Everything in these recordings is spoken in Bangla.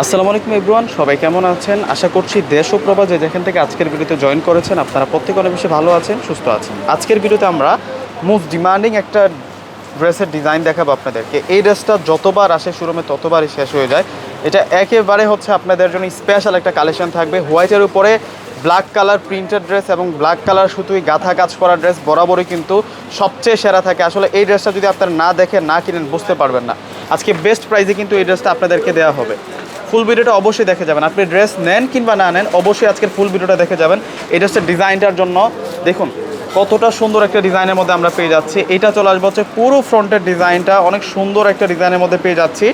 আসসালামু আলাইকুম ইব্রুয়ান সবাই কেমন আছেন? আশা করছি দেশ ও প্রবাসে যেখান থেকে আজকের ভিডিওতে জয়েন করেছেন, আপনারা প্রত্যেকে অনেক বেশি ভালো আছেন, সুস্থ আছেন। আজকের ভিডিওতে আমরা মোস্ট ডিমান্ডিং একটা ড্রেসের ডিজাইন দেখাবো আপনাদেরকে। এই ড্রেসটা যতবার আসে শোরুমে ততবারই শেষ হয়ে যায়। এটা একেবারে হচ্ছে আপনাদের জন্য স্পেশাল একটা কালেকশন থাকবে। হোয়াইটের উপরে ব্ল্যাক কালার প্রিন্টেড ড্রেস এবং ব্ল্যাক কালার শুধুই গাঁথা কাজ করা ড্রেস বরাবরই কিন্তু সবচেয়ে সেরা থাকে। আসলে এই ড্রেসটা যদি আপনারা না দেখেন, না কিনেন, বুঝতে পারবেন না। আজকে বেস্ট প্রাইসে কিন্তু এই ড্রেসটা আপনাদেরকে দেওয়া হবে। ফুল ভিডিওটা অবশ্যই দেখে যাবেন। আপনি ড্রেস নেন কিংবা না নেন, অবশ্যই আজকের ফুল ভিডিওটা দেখে যাবেন। এই ড্রেসটার ডিজাইনটার জন্য, দেখুন, কতটা সুন্দর একটা ডিজাইনের মধ্যে আমরা পেয়ে যাচ্ছি। এটা চলে আসবে হচ্ছে পুরো ফ্রন্টের ডিজাইনটা অনেক সুন্দর একটা ডিজাইনের মধ্যে পেয়ে যাচ্ছি।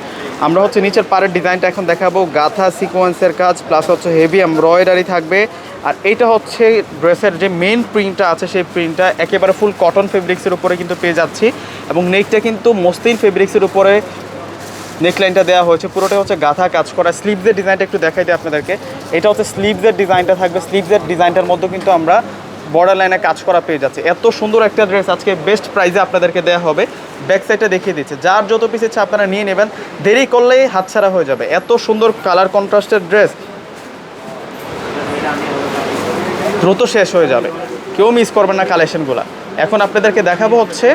আমরা হচ্ছে নিচের পাড়ের ডিজাইনটা এখন দেখাবো। গাথা সিকোয়েন্সের কাজ প্লাস হচ্ছে হেভি এমব্রয়ডারি থাকবে। আর এটা হচ্ছে ড্রেসের যে মেন প্রিন্টটা আছে, সেই প্রিন্টটা একেবারে ফুল কটন ফেব্রিক্সের উপরে কিন্তু পেয়ে যাচ্ছি। এবং নেকটা কিন্তু মসলিন ফেব্রিক্সের উপরে নেকলাইনটা দেওয়া হয়েছে। পুরোটা হচ্ছে গাথা কাজ করা। স্লিভসের ডিজাইনটা একটু দেখাই দিই আপনাদেরকে। এটা হচ্ছে স্লিভসের ডিজাইনটা থাকবে। স্লিভসের ডিজাইনটার মধ্যে কিন্তু আমরা বর্ডার লাইনে কাজ করা পেয়ে যাচ্ছে। এত সুন্দর একটা ড্রেস আজকে বেস্ট প্রাইজে আপনাদেরকে দেওয়া হবে। ব্যাক সাইডটা দেখিয়ে দিচ্ছে। যার যত পিস ইচ্ছে আপনারা নিয়ে নেবেন। দেরি করলেই হাতছাড়া হয়ে যাবে। এত সুন্দর কালার কন্ট্রাস্টের ড্রেস দ্রুত শেষ হয়ে যাবে। কেউ মিস করবেন না কালেকশনগুলো এখন আপনাদেরকে দেখাবো হচ্ছে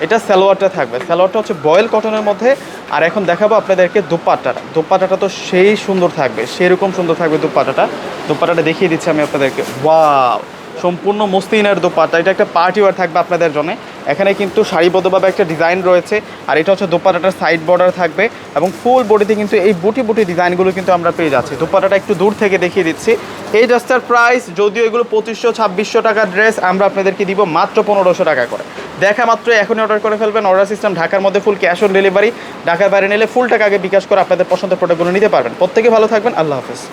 এটা সালোয়ারটা থাকবে। সালোয়ারটা হচ্ছে বয়েল কটনের মধ্যে। আর এখন দেখাবো আপনাদেরকে দুপাট্টাটা। দুপাট্টাটা তো সেই সুন্দর থাকবে, সেরকম সুন্দর থাকবে দুপাট্টাটা। দুপাট্টাটা দেখিয়ে দিচ্ছি আমি আপনাদেরকে। ওয়াও! সম্পূর্ণ মস্তিনের দোপাট্টা। এটা একটা পার্টি ওয়ার থাকবে আপনাদের জন্য। এখানে কিন্তু সারিবদ্ধভাবে একটা ডিজাইন রয়েছে। আর এটা হচ্ছে দোপাট্টাটার সাইড বর্ডার থাকবে। এবং ফুল বডিতে কিন্তু এই বুটি বুটি ডিজাইনগুলো কিন্তু আমরা পেয়ে যাচ্ছি। দোপাট্টাটা একটু দূর থেকে দেখিয়ে দিচ্ছি। এই ড্রেসটার প্রাইস যদিও এগুলো পঁচিশশো, ছাব্বিশশো টাকার ড্রেস, আমরা আপনাদেরকে দিব মাত্র পনেরোশো টাকা করে। দেখা মাত্র এখনই অর্ডার করে ফেলবেন। অর্ডার সিস্টেম ঢাকার মধ্যে ফুল ক্যাশ অন ডেলিভারি ঢাকার বাইরে নিলে ফুল টাকা আগে বিকাশ করে আপনাদের পছন্দের প্রোডাক্টগুলো নিতে পারবেন। প্রত্যেকে ভালো থাকবেন। আল্লাহ হাফেজ।